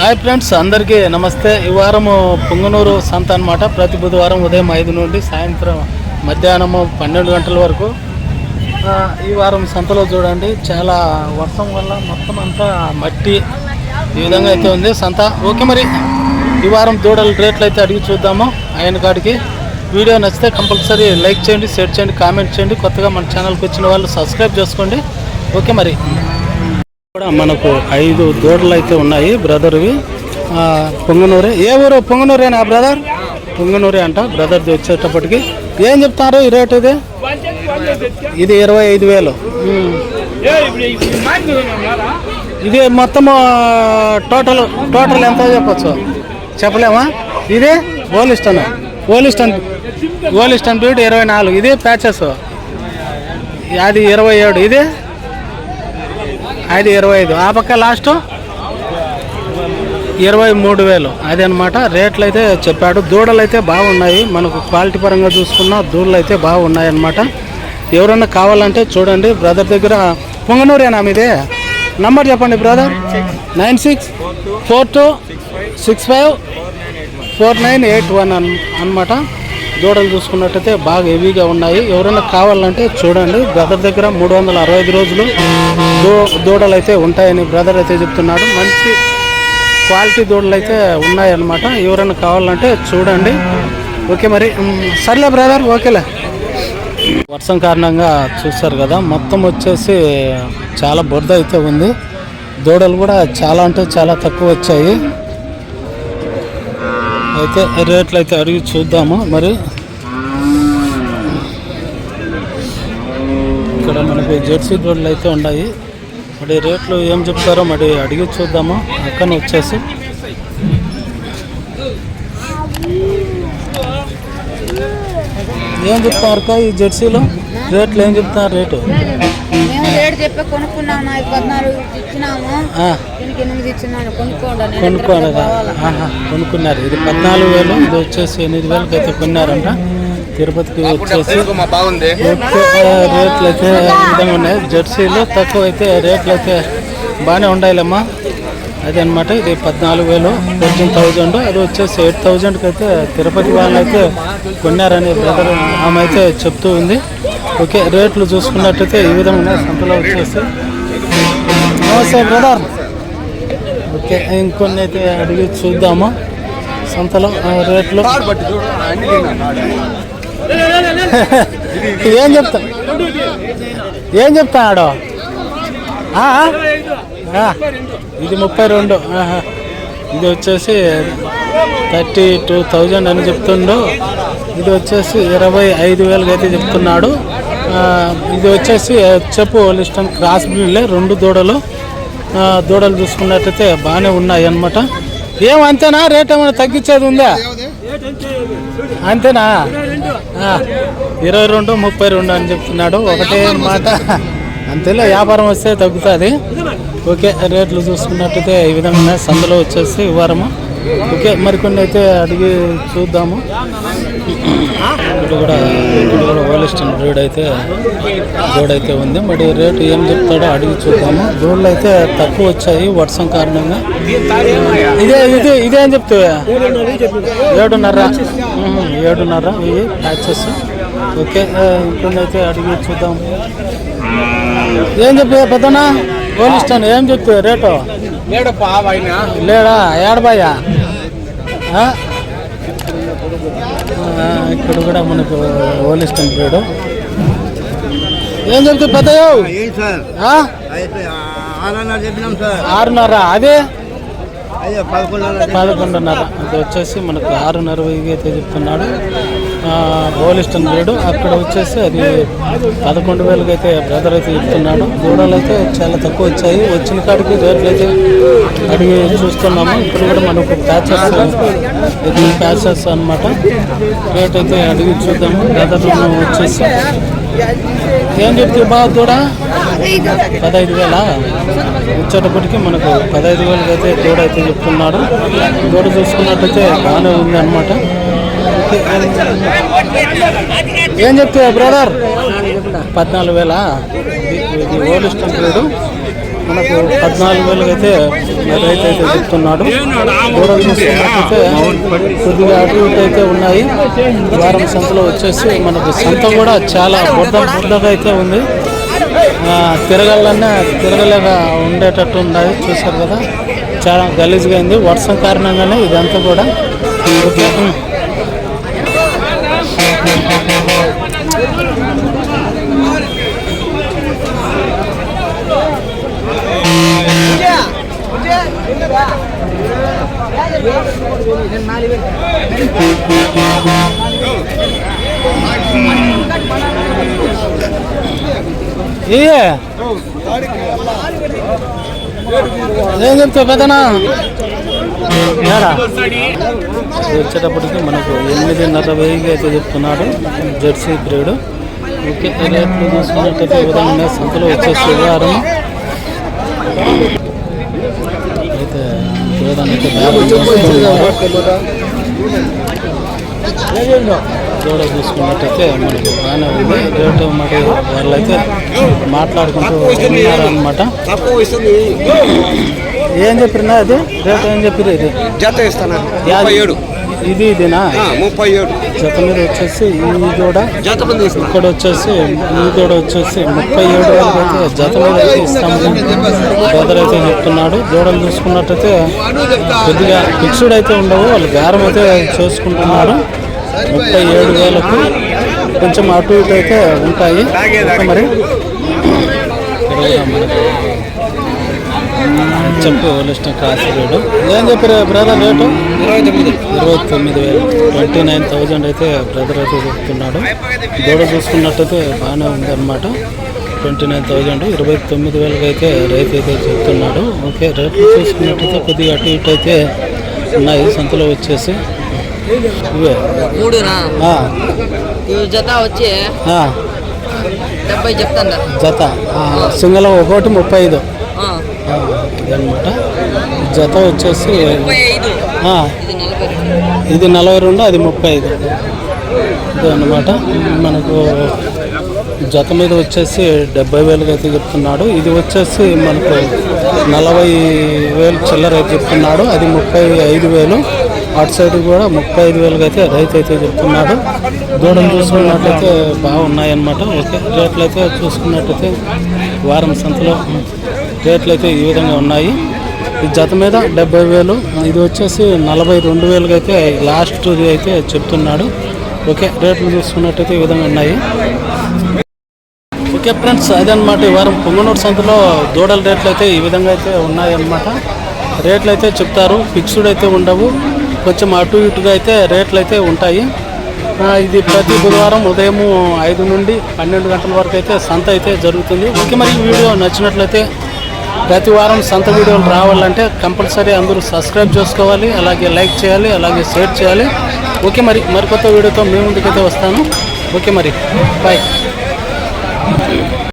Hi friends అందరికీ నమస్తే. ఈ వారము పొంగనూరు సంత అనమాట ప్రతి బుధవారం ఉదయం ఐదు నుండి సాయంత్రం మధ్యాహ్నము పన్నెండు గంటల వరకు. ఈ వారం సంతలో చూడండి చాలా వర్షం వల్ల మొత్తం అంతా మట్టి ఈ విధంగా అయితే ఉంది. సంత ఓకే మరి. ఈ వారం దూడల రేట్లు అయితే అడిగి చూద్దాము ఆయన కాడికి. వీడియో నచ్చితే కంపల్సరీ లైక్ చేయండి షేర్ చేయండి కామెంట్ చేయండి. కొత్తగా మన ఛానల్కి వచ్చిన వాళ్ళు సబ్స్క్రైబ్ చేసుకోండి. ఓకే మరి. కూడా మనకు ఐదు దూడలు అయితే ఉన్నాయి బ్రదర్వి ఆ, పొంగనూరే. ఏ ఊరు? పొంగనూరేనా బ్రదర్ పొంగనూరే అంట బ్రదర్ది వచ్చేటప్పటికి. ఏం చెప్తారు ఈ రేట్ ఇది? ఇది ఇరవై ఐదు వేలు. ఇది మొత్తం టోటల్ టోటల్ ఎంత చెప్పచ్చు? చెప్పలేమా? ఇది ఓలిస్టన్ ఓలిస్టన్ ఓలిస్టన్ బ్యూటీ ఇరవై నాలుగు. ఇది ప్యాచెస్ అది ఇరవై ఏడు. ఇది? ఐదు ఇరవై ఐదు. ఆ పక్క లాస్ట్ ఇరవై మూడు వేలు. అదనమాట. రేట్లు అయితే చెప్పాడు. దూడలు అయితే బాగున్నాయి. మనకు క్వాలిటీ పరంగా చూసుకున్న దూడలు అయితే బాగున్నాయి అనమాట ఎవరన్నా కావాలంటే చూడండి. బ్రదర్ దగ్గర పొంగనూరేనా మీదే. నంబర్ చెప్పండి brother. Nine six four two six five four nine eight one అన్ అనమాట దూడలు చూసుకున్నట్టయితే బాగా హెవీగా ఉన్నాయి. ఎవరైనా కావాలంటే చూడండి. బ్రదర్ దగ్గర మూడు వందల అరవై ఐదు రోజులు దూ దూడలు అయితే ఉంటాయని బ్రదర్ అయితే చెప్తున్నాడు. మంచి క్వాలిటీ దూడలు అయితే ఉన్నాయన్నమాట. ఎవరైనా కావాలంటే చూడండి. ఓకే మరి సర్లే బ్రదర్ ఓకేలే. వర్షం కారణంగా చూస్తారు కదా మొత్తం వచ్చేసి చాలా బురద అయితే ఉంది. దూడలు కూడా చాలా అంటే చాలా తక్కువ వచ్చాయి. అయితే రేట్లు అయితే అడిగి చూద్దాము. మరి ఇక్కడ మనకి జెర్సీ దూడలు అయితే ఉన్నాయి. మరి రేట్లు ఏం చెప్తారో మరి అడిగి చూద్దాము. అక్కడ వచ్చేసి. ఏం చెప్తారు అక్క ఈ జెర్సీలో? రేట్లు ఏం చెప్తారు రేటు? చెప్పి కొనుక్కున్నాము? నాకు పద్నాలుగు ఇచ్చినాము. కొనుక్కున్నారు. ఇది పద్నాలుగు వేలు ఇది వచ్చేసి ఎనిమిది వేలకి అయితే కొన్నారంట. తిరుపతికి వచ్చేసి రేట్లు అయితే విధంగా ఉన్నాయి. జెర్సీలు తక్కువ అయితే రేట్లు అయితే బాగానే ఉండాలమ్మా అదే అనమాట ఇది పద్నాలుగు వేలు ఫోర్టీన్ థౌజండ్. అది వచ్చేసి ఎయిట్ థౌజండ్కి అయితే తిరుపతి వాళ్ళు అయితే కొన్నారని బ్రదర్ ఆమె అయితే చెప్తూ ఉంది. ఓకే రేట్లు చూసుకున్నట్టయితే ఈ విధంగా ఉన్నాయి. సంతలో వచ్చేసి నమస్తే బ్రదర్. ఓకే ఇంకొన్ని అయితే అడిగి చూద్దాము? సంతలో రేట్లు. ఏం చెప్తా? ఏం చెప్తాడు ఇది ముప్పై రెండు. ఇది వచ్చేసి థర్టీ టూ థౌజండ్ అని చెప్తుండు. ఇది వచ్చేసి ఇరవై ఐదు వేలకి అయితే చెప్తున్నాడు. ఇది వచ్చేసి చెప్పు లిస్టన్ క్రాస్ బ్రీడ్లే రెండు దూడలు. దూడలు చూసుకున్నట్టయితే బాగానే ఉన్నాయి అనమాట ఏం అంతేనా? రేట్ ఏమైనా తగ్గించేది ఉందా? అంతేనా? ఇరవై రెండు ముప్పై రెండు అని చెప్తున్నాడు. ఒకటే మాట. అంతేలే వ్యాపారం వస్తే తగ్గుతుంది. ఓకే రేట్లు చూసుకున్నట్టయితే ఈ విధంగా సందులో వచ్చేసి వారము ఓకే మరికొన్ని అయితే అడిగి చూద్దాము. ఇప్పుడు కూడా ఇప్పుడు కూడా ఓలిస్టన్ బ్రీడ్ అయితే దూడ అయితే ఉంది. మరి రేటు ఏం చెప్తాడో అడిగి చూద్దాము. దూడలు అయితే తక్కువ వచ్చాయి వర్షం కారణంగా. ఇదే ఇదే ఇదే అని చెప్తావా? ఏడున్నర. ఏడున్నర ఇవి ప్యాచెస్ ఓకే ఇంకొందైతే అడిగి చూద్దాం ఏం చెప్పా పెద్దనా పోలిస్తాను ఏం చెప్తావు రేటు? లేడా ఏడబాయా? ఇక్కడ కూడా మనకు ఓలిస్టన్ బ్రీడు ఏం చెప్తావు పెద్దయో ఏంటి సార్? ఆ? అయితే ఆరున్నర చెప్పినాం సార్. ఆరున్నర అదే? అయ్యో పదకొండున్నర ఇది వచ్చేసి మనకు ఆరున్నర అయితే చెప్తున్నాడు. ఆ, ఓలిస్టన్ బ్రీడ్ అక్కడ వచ్చేసి అది పదకొండు వేలకి అయితే బ్రదర్ అయితే చెప్తున్నాడు దూడలు అయితే చాలా తక్కువ వచ్చాయి. వచ్చిన కాడికి రేట్లు అయితే అడిగి చూస్తున్నాము. ఇప్పుడు కూడా మనకు ప్యాచెస్ ఇది ప్యాచెస్ అన్నమాట. రేట్ అయితే అడిగి చూద్దాము. బ్రదర్ వచ్చేసి ఏం చెప్తే బాగా దూడ పదహైదు వేల? వచ్చేటప్పటికి మనకు పదహైదు వేలకి అయితే దూడ అయితే చెప్తున్నాడు. దూడ చూసుకున్నట్టయితే బాగానే ఉంది అనమాట ఏం చెప్తావు బ్రదర్ పద్నాలుగు వేల? ఇది ఓల్డ్ గ్రేడు మనకు పద్నాలుగు వేలకు అయితే రైతు అయితే చెప్తున్నాడు. దూడలు చూసుకున్నట్టయితే కొద్దిగా అటు ఇటు అయితే ఉన్నాయి. వారం సంతలో వచ్చేసి మనకు సంత కూడా చాలా బుద్ధ బుద్ధగా అయితే ఉంది. ఆ, తిరగలేక ఉండేటట్టు ఉన్నాయి. చూశారు కదా? చాలా గలీజ్గా అయింది వర్షం కారణంగానే ఇదంతా కూడా. ఏం? చెప్తావు పెద్దనా వచ్చేటప్పటికి మనకు ఎనిమిదిన్నర వెయ్యికి అయితే చెప్తున్నాడు జెర్సీ బ్రీడ్ ఓకే రేట్లు చూసుకున్నట్టయితే విధంగా సంతలో వచ్చేసి వారం అయితే. దూడ చూసుకున్నట్టయితే మనకు బాగానే ఉంది రేటు మరి వాళ్ళైతే మాట్లాడుకుంటూ ఉన్నారనమాట ఏం చెప్పినా అది రేట్ ఏం చెప్పారు ఇది జత ఇస్తానా? ముప్పై ఏడు ఇది ఇదేనా? ముప్పై ఏడు. జత మీద వచ్చేసి ఈ దూడ జత ఇక్కడ వచ్చేసి ఈ దూడ వచ్చేసి ముప్పై ఏడు జత మీద అయితే ఇస్తామని బ్రదర్ అయితే చెప్తున్నాడు. దూడలు చూసుకున్నట్టయితే కొద్దిగా ఫిక్స్డ్ అయితే ఉండవు వాళ్ళు గారం అయితే చేసుకుంటున్నారు. ముప్పై ఏడు వేలకు కొంచెం అటు ఇటు అయితే ఉంటాయి. మరి చెప్పు ఇష్టం కాసి రేటు ఏం చెప్పారు బ్రదర్ రేటు ఇరవై తొమ్మిది. ఇరవై తొమ్మిది వేలు. ట్వంటీ నైన్ థౌజండ్ అయితే బ్రదర్ అయితే చెప్తున్నాడు. దూడ చూసుకున్నట్టయితే బాగానే ఉందన్నమాట. ట్వంటీ నైన్ థౌజండ్ ఇరవై తొమ్మిది వేలకి అయితే రైతు అయితే చెప్తున్నాడు. ఓకే రేట్లు చూసుకున్నట్టయితే కొద్దిగా అటు ఇటు అయితే ఉన్నాయి. సంతలో వచ్చేసి ఇవే. జత వచ్చి డెబ్బై చెప్తాను జత. సింగల్ ఒకటి ముప్పై ఐదు. ఆ, ఇదన్నమాట. జత వచ్చేసి ఇది నలభై రెండు అది ముప్పై ఐదు ఇది అన్నమాట మనకు జత మీద వచ్చేసి డెబ్బై వేలకు అయితే చెప్తున్నాడు. ఇది వచ్చేసి మనకు నలభై వేలు చిల్లర అయితే చెప్తున్నాడు. అది ముప్పై ఐదు వేలు. అటు సైడ్ కూడా ముప్పై ఐదు వేలకు అయితే రైతు అయితే చెప్తున్నాడు దూడలు చూసుకున్నట్టయితే బాగున్నాయన్నమాట. ఓకే రేట్లు అయితే చూసుకున్నట్టయితే వారం సంతలో రేట్లు అయితే ఈ విధంగా ఉన్నాయి. ఈ జత మీద డెబ్బై వేలు ఇది వచ్చేసి నలభై రెండు వేలకి అయితే లాస్ట్ అయితే చెప్తున్నాడు. ఓకే రేట్లు చూసుకున్నట్టయితే ఈ విధంగా ఉన్నాయి. ఓకే ఫ్రెండ్స్ అదనమాట ఈ వారం పొంగనూరు సంతలో దూడల రేట్లు అయితే ఈ విధంగా అయితే ఉన్నాయన్నమాట. రేట్లు అయితే చెప్తారు ఫిక్స్డ్ అయితే ఉండవు. కొంచెం అటు ఇటుగా అయితే రేట్లు అయితే ఉంటాయి. ఇది ప్రతి బుధవారం ఉదయం ఐదు నుండి పన్నెండు గంటల వరకు అయితే సంత అయితే జరుగుతుంది. ఓకే మరి వీడియో నచ్చినట్లయితే ప్రతి వారం సంత వీడియోలు రావాలంటే కంపల్సరీ అందరూ సబ్స్క్రైబ్ చేసుకోవాలి అలాగే లైక్ చేయాలి అలాగే షేర్ చేయాలి. ఓకే మరి మరికొత్త వీడియోతో మేము ముందుకైతే వస్తాను. ఓకే మరి. బాయ్.